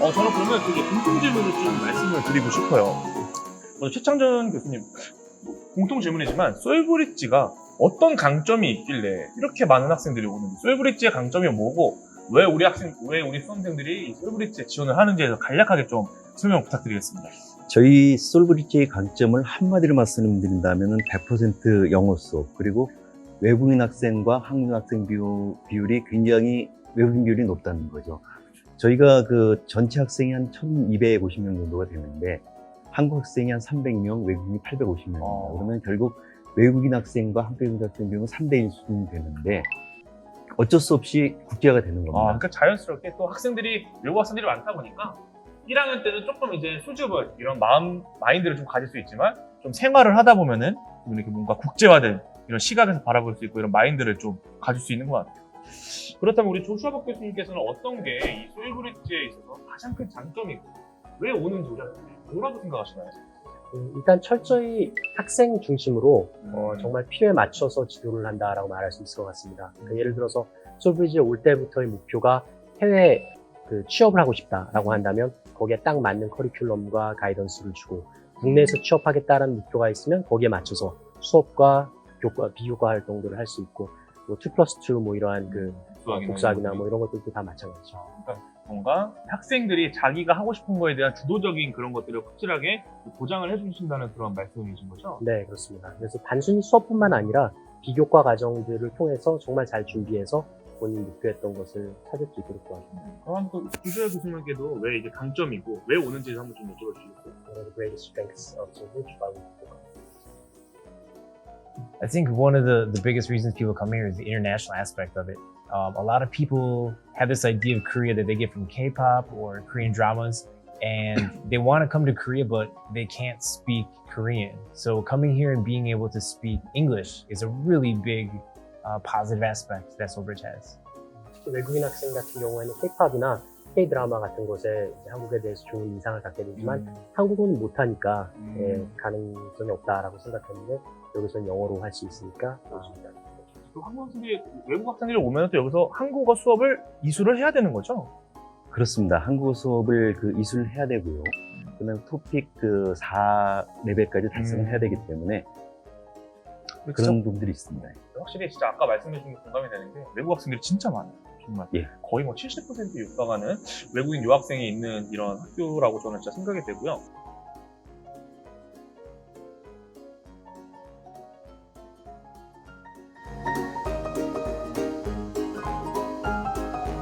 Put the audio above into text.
어, 저는 그러면 되게 공통 질문을 좀 말씀을 드리고 싶어요. 먼저 최창전 교수님, 공통 질문이지만 솔브리지가 어떤 강점이 있길래 이렇게 많은 학생들이 오는지, 솔브리지의 강점이 뭐고, 왜 우리 학생, 왜 우리 수험생들이 이 솔브리지에 지원을 하는지에 서 간략하게 좀 설명 부탁드리겠습니다. 저희 솔브리지의 강점을 한마디로 말씀드린다면 100% 영어 수업 그리고 외국인 학생과 한국 학생 비율, 비율이 굉장히 외국인 비율이 높다는 거죠. 저희가 그 전체 학생이 한 1250명 정도가 되는데 한국 학생이 한 300명, 외국인이 850명입니다. 어. 그러면 결국 외국인 학생과 한국인 학생 비율은 3대1 수준이 되는데 어쩔 수 없이 국제화가 되는 겁니다. 아, 그러니까 자연스럽게 또 학생들이, 외국 학생들이 많다 보니까 1학년 때는 조금 이제 수줍은 이런 마음, 마인드를 좀 가질 수 있지만 좀 생활을 하다 보면은 좀 이렇게 뭔가 국제화된 이런 시각에서 바라볼 수 있고 이런 마인드를 좀 가질 수 있는 것 같아요. 그렇다면 우리 조슈아박 교수님께서는 어떤 게이 소일브리지에 있어서 가장 큰 장점이고 왜 오는 도전인지 뭐라고 생각하시나요? 음, 일단 철저히 학생 중심으로 어, 음. 정말 필요에 맞춰서 지도를 한다라고 말할 수 있을 것 같습니다. 그러니까 예를 들어서 솔브리지에 올 때부터의 목표가 해외 그 취업을 하고 싶다라고 한다면 거기에 딱 맞는 커리큘럼과 가이던스를 주고 국내에서 취업하겠다라는 목표가 있으면 거기에 맞춰서 수업과 교과, 비교과 활동들을 할 수 있고 뭐2 플러스 2뭐 이러한 그 수학이나 복사학이나 이런 뭐 이런 것들도 다 마찬가지죠. 뭔가 학생들이 자기가 하고 싶은 거에 대한 주도적인 그런 것들을 확실하게 보장을 해주신다는 그런 말씀이신 거죠? 네, 그렇습니다. 그래서 단순히 수업뿐만 아니라 비교과 과정들을 통해서 정말 잘 준비해서 본인이 목표했던 것을 찾을 수 있도록 도와줍니다. 그럼 또 주주야 교수님께도 왜 이게 강점이고 왜 오는지 한번 좀 여쭤볼 수 있어요? One of the greatest strengths of by Wikipedia. I think one of the, the biggest reasons people come here is the international aspect of it. Um, a lot of people have this idea of Korea that they get from K-pop or Korean dramas, and they want to come to Korea, but they can't speak Korean. So coming here and being able to speak English is a really big uh, positive aspect that Solbridge has. 특히 외국인 학생 같은 경우에는 K-팝이나 K-드라마 같은 것에 이제 한국에 대해서 좋은 인상을 갖게 되지만 한국어는 못하니까 음. 예, 가능성이 없다라고 생각했는데 여기서는 영어로 할 수 있으니까 아. 좋습니다. 또 한국 학생들이 외국 학생들이 오면 또 여기서 한국어 수업을 이수를 해야 되는 거죠? 그렇습니다. 한국어 수업을 그 이수를 해야 되고요. 그다음에 토픽 그 4레벨까지 달성을 음. 해야 되기 때문에 그런 부분들이 있습니다. 확실히 진짜 아까 말씀해 주신 게 공감이 되는 게 외국 학생들이 진짜 많아요. 정말 예. 거의 뭐 70%에 육박하는 외국인 유학생이 있는 이런 학교라고 저는 진짜 생각이 되고요.